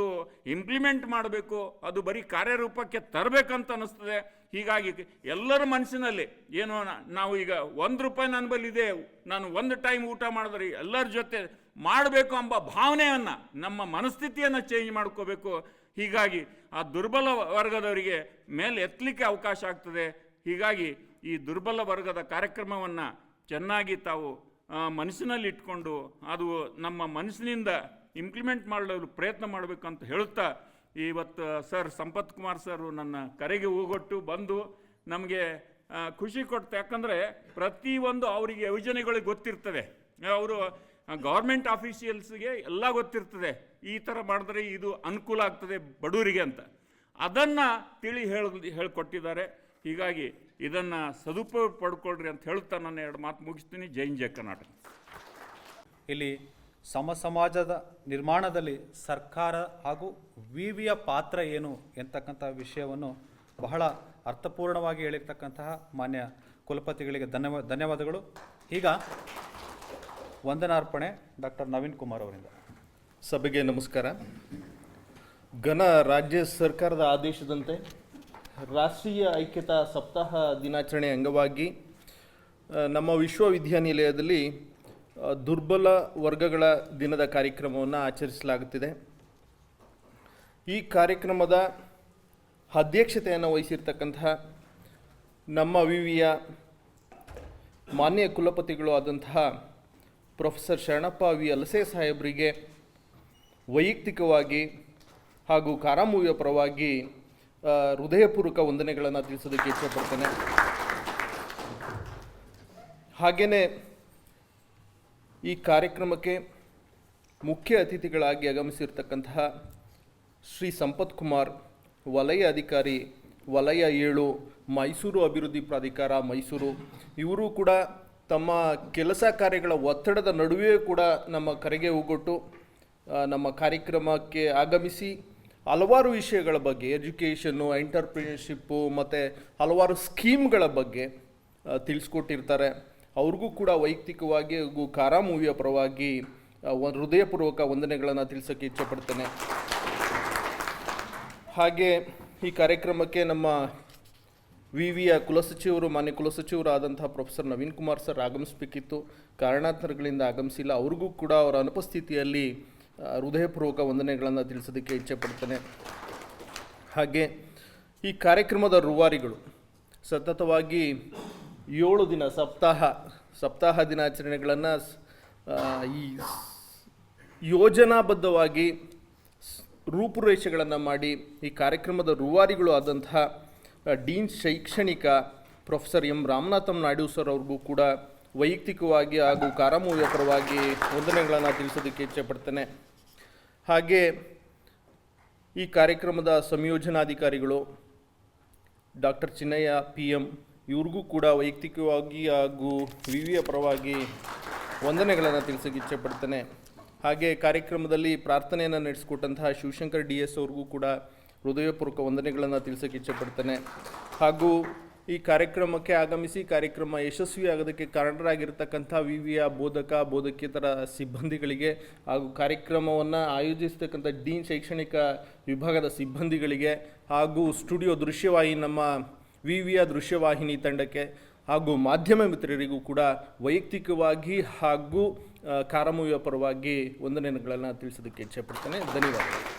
ಇಂಪ್ಲಿಮೆಂಟ್ ಮಾಡಬೇಕು, ಅದು ಬರೀ ಕಾರ್ಯರೂಪಕ್ಕೆ ತರಬೇಕಂತ ಅನ್ನಿಸ್ತದೆ. ಹೀಗಾಗಿ ಎಲ್ಲರ ಮನಸ್ಸಿನಲ್ಲಿ ಏನು ನಾವು ಈಗ ಒಂದು ರೂಪಾಯಿ ನನ್ನ ಬಳಿ ಇದೆ, ನಾನು ಒಂದು ಟೈಮ್ ಊಟ ಮಾಡಿದ್ರೆ ಎಲ್ಲರ ಜೊತೆ ಮಾಡಬೇಕು ಎಂಬ ಭಾವನೆಯನ್ನು, ನಮ್ಮ ಮನಸ್ಥಿತಿಯನ್ನು ಚೇಂಜ್ ಮಾಡ್ಕೋಬೇಕು. ಹೀಗಾಗಿ ಆ ದುರ್ಬಲ ವರ್ಗದವರಿಗೆ ಮೇಲೆ ಎತ್ತಲಿಕ್ಕೆ ಅವಕಾಶ ಆಗ್ತದೆ. ಹೀಗಾಗಿ ಈ ದುರ್ಬಲ ವರ್ಗದ ಕಾರ್ಯಕ್ರಮವನ್ನು ಚೆನ್ನಾಗಿ ತಾವು ಮನಸ್ಸಿನಲ್ಲಿಟ್ಕೊಂಡು ಅದು ನಮ್ಮ ಮನಸ್ಸಿನಿಂದ ಇಂಪ್ಲಿಮೆಂಟ್ ಮಾಡಲು ಪ್ರಯತ್ನ ಮಾಡಬೇಕಂತ ಹೇಳುತ್ತಾ, ಇವತ್ತು ಸರ್ ಸಂಪತ್ ಕುಮಾರ್ ಸರ್ ನನ್ನ ಕರೆಗೆ ಹೋಗೊಟ್ಟು ಬಂದು ನಮಗೆ ಖುಷಿ ಕೊಡ್ತು, ಯಾಕಂದರೆ ಪ್ರತಿಯೊಂದು ಅವರಿಗೆ ಯೋಜನೆಗಳು ಗೊತ್ತಿರ್ತದೆ. ಅವರು ಗೌರ್ಮೆಂಟ್ ಆಫೀಷಿಯಲ್ಸ್ಗೆ ಎಲ್ಲ ಗೊತ್ತಿರ್ತದೆ. ಈ ಥರ ಮಾಡಿದ್ರೆ ಇದು ಅನುಕೂಲ ಆಗ್ತದೆ ಬಡವರಿಗೆ ಅಂತ. ಅದನ್ನು ತಿಳಿ ಹೇಳಿ ಹೇಳಿಕೊಟ್ಟಿದ್ದಾರೆ. ಹೀಗಾಗಿ ಇದನ್ನು ಸದುಪಯೋಗ ಪಡ್ಕೊಳ್ರಿ ಅಂತ ಹೇಳುತ್ತಾ ನಾನು ಎರಡು ಮಾತು ಮುಗಿಸ್ತೀನಿ. ಜೈನ್ ಜಯ ಜೈ ಕರ್ನಾಟಕ. ಇಲ್ಲಿ ಸಮ ಸಮಾಜದ ನಿರ್ಮಾಣದಲ್ಲಿ ಸರ್ಕಾರ ಹಾಗೂ ವಿವಿಯ ಪಾತ್ರ ಏನು ಎಂತಕ್ಕಂಥ ವಿಷಯವನ್ನು ಬಹಳ ಅರ್ಥಪೂರ್ಣವಾಗಿ ಹೇಳಿರ್ತಕ್ಕಂತಹ ಮಾನ್ಯ ಕುಲಪತಿಗಳಿಗೆ ಧನ್ಯವಾದ ಧನ್ಯವಾದಗಳು. ಈಗ ವಂದನಾರ್ಪಣೆ ಡಾಕ್ಟರ್ ನವೀನ್ ಕುಮಾರ್ ಅವರಿಂದ. ಸಭೆಗೆ ನಮಸ್ಕಾರ. ಘನ ರಾಜ್ಯ ಸರ್ಕಾರದ ಆದೇಶದಂತೆ ರಾಷ್ಟ್ರೀಯ ಐಕ್ಯತಾ ಸಪ್ತಾಹ ದಿನಾಚರಣೆ ಅಂಗವಾಗಿ ನಮ್ಮ ವಿಶ್ವವಿದ್ಯಾನಿಲಯದಲ್ಲಿ ದುರ್ಬಲ ವರ್ಗಗಳ ದಿನದ ಕಾರ್ಯಕ್ರಮವನ್ನು ಆಚರಿಸಲಾಗುತ್ತಿದೆ. ಈ ಕಾರ್ಯಕ್ರಮದ ಅಧ್ಯಕ್ಷತೆಯನ್ನು ವಹಿಸಿರ್ತಕ್ಕಂತಹ ನಮ್ಮ ವಿವಿಯ ಮಾನ್ಯ ಕುಲಪತಿಗಳು ಆದಂತಹ ಪ್ರೊಫೆಸರ್ ಶರಣಪ್ಪ ವಿ. ಅಲಸೆ ಸಾಹೇಬರಿಗೆ ವೈಯಕ್ತಿಕವಾಗಿ ಹಾಗೂ ಕಾರಾಮೂವಿಯ ಪರವಾಗಿ ಹೃದಯಪೂರ್ವಕ ವಂದನೆಗಳನ್ನು ತಿಳಿಸೋದಕ್ಕೆ ಇಷ್ಟಪಡ್ತೇನೆ ಹಾಗೆಯೇ ಈ ಕಾರ್ಯಕ್ರಮಕ್ಕೆ ಮುಖ್ಯ ಅತಿಥಿಗಳಾಗಿ ಆಗಮಿಸಿರ್ತಕ್ಕಂತಹ ಶ್ರೀ ಸಂಪತ್ ಕುಮಾರ್, ವಲಯ ಅಧಿಕಾರಿ, ವಲಯ ಏಳು, ಮೈಸೂರು ಅಭಿವೃದ್ಧಿ ಪ್ರಾಧಿಕಾರ, ಮೈಸೂರು, ಇವರು ಕೂಡ ತಮ್ಮ ಕೆಲಸ ಕಾರ್ಯಗಳ ಒತ್ತಡದ ನಡುವೆಯೂ ಕೂಡ ನಮ್ಮ ಕರೆಗೆ ಹೋಗೊಟ್ಟು ನಮ್ಮ ಕಾರ್ಯಕ್ರಮಕ್ಕೆ ಆಗಮಿಸಿ ಹಲವಾರು ವಿಷಯಗಳ ಬಗ್ಗೆ, ಎಜುಕೇಷನ್ನು, ಎಂಟರ್ಪ್ರಿನರ್ಶಿಪ್ಪು, ಮತ್ತು ಹಲವಾರು ಸ್ಕೀಮ್ಗಳ ಬಗ್ಗೆ ತಿಳಿಸ್ಕೊಟ್ಟಿರ್ತಾರೆ. ಅವ್ರಿಗೂ ಕೂಡ ವೈಯಕ್ತಿಕವಾಗಿ ಹಾಗೂ ಕಾರಾ ಮೂವಿಯ ಪರವಾಗಿ ಒಂದು ಹೃದಯಪೂರ್ವಕ ವಂದನೆಗಳನ್ನು ತಿಳಿಸೋಕ್ಕೆ ಇಚ್ಛೆಪಡ್ತೇನೆ. ಹಾಗೆ ಈ ಕಾರ್ಯಕ್ರಮಕ್ಕೆ ನಮ್ಮ ವಿ ವಿಯ ಕುಲಸಚಿವರು ಮಾನ್ಯ ಕುಲಸಚಿವರು ಆದಂತಹ ಪ್ರೊಫೆಸರ್ ನವೀನ್ ಕುಮಾರ್ ಸರ್ ಆಗಮಿಸಬೇಕಿತ್ತು. ಕಾರಣಾಂತರಗಳಿಂದ ಆಗಮಿಸಿಲ್ಲ. ಅವ್ರಿಗೂ ಕೂಡ ಅವರ ಅನುಪಸ್ಥಿತಿಯಲ್ಲಿ ಹೃದಯಪೂರ್ವಕ ವಂದನೆಗಳನ್ನು ತಿಳಿಸೋದಕ್ಕೆ ಇಚ್ಛೆಪಡ್ತೇನೆ. ಹಾಗೆ ಈ ಕಾರ್ಯಕ್ರಮದ ರೂವಾರಿಗಳು ಸತತವಾಗಿ ಏಳು ದಿನ ಸಪ್ತಾಹ ಸಪ್ತಾಹ ದಿನಾಚರಣೆಗಳನ್ನು ಈ ಯೋಜನಾಬದ್ಧವಾಗಿ ರೂಪುರೇಷೆಗಳನ್ನು ಮಾಡಿ ಈ ಕಾರ್ಯಕ್ರಮದ ರೂವಾರಿಗಳು ಆದಂತಹ ಡೀನ್ ಶೈಕ್ಷಣಿಕ professor M. Ramanatham Naidu sir ಅವ್ರಿಗೂ ಕೂಡ ವೈಯಕ್ತಿಕವಾಗಿ ಹಾಗೂ ಕಾರಮೂಲಕರವಾಗಿ ವಂದನೆಗಳನ್ನು ತಿಳಿಸೋದಕ್ಕೆ ಇಚ್ಛೆಪಡ್ತೇನೆ. ಹಾಗೆ ಈ ಕಾರ್ಯಕ್ರಮದ ಸಂಯೋಜನಾಧಿಕಾರಿಗಳು ಡಾಕ್ಟರ್ ಚಿನ್ನಯ್ಯ ಪಿ ಎಂ ಇವ್ರಿಗೂ ಕೂಡ ವೈಯಕ್ತಿಕವಾಗಿ ಹಾಗೂ ವಿವಿಯ ಪರವಾಗಿ ವಂದನೆಗಳನ್ನು ತಿಳಿಸೋಕೆ ಇಚ್ಛೆಪಡ್ತೇನೆ. ಹಾಗೆ ಕಾರ್ಯಕ್ರಮದಲ್ಲಿ ಪ್ರಾರ್ಥನೆಯನ್ನು ನಡೆಸಿಕೊಟ್ಟಂತಹ ಶಿವಶಂಕರ್ ಡಿ ಎಸ್ ಅವ್ರಿಗೂ ಕೂಡ ಹೃದಯಪೂರ್ವಕ ವಂದನೆಗಳನ್ನು ತಿಳಿಸೋಕೆ ಇಚ್ಛೆಪಡ್ತೇನೆ. ಹಾಗೂ ಈ ಕಾರ್ಯಕ್ರಮಕ್ಕೆ ಆಗಮಿಸಿ ಕಾರ್ಯಕ್ರಮ ಯಶಸ್ವಿ ಆಗೋದಕ್ಕೆ ಕಾರಣರಾಗಿರ್ತಕ್ಕಂಥ ವಿವಿಯ ಬೋಧಕ ಬೋಧಕೇತರ ಸಿಬ್ಬಂದಿಗಳಿಗೆ ಹಾಗೂ ಕಾರ್ಯಕ್ರಮವನ್ನು ಆಯೋಜಿಸ್ತಕ್ಕಂಥ ಡೀನ್ ಶೈಕ್ಷಣಿಕ ವಿಭಾಗದ ಸಿಬ್ಬಂದಿಗಳಿಗೆ ಹಾಗೂ ಸ್ಟುಡಿಯೋ ದೃಶ್ಯವಾಹಿನಿ ನಮ್ಮ ವಿವಿಯ ದೃಶ್ಯವಾಹಿನಿ ತಂಡಕ್ಕೆ ಹಾಗೂ ಮಾಧ್ಯಮ ಮಿತ್ರರಿಗೂ ಕೂಡ ವೈಯಕ್ತಿಕವಾಗಿ ಹಾಗೂ ಆ, ಪರವಾಗಿ ವಂದನೆಗಳನ್ನು ತಿಳಿಸೋದಕ್ಕೆ ಇಚ್ಛೆಪಡ್ತೇನೆ. ಧನ್ಯವಾದಗಳು.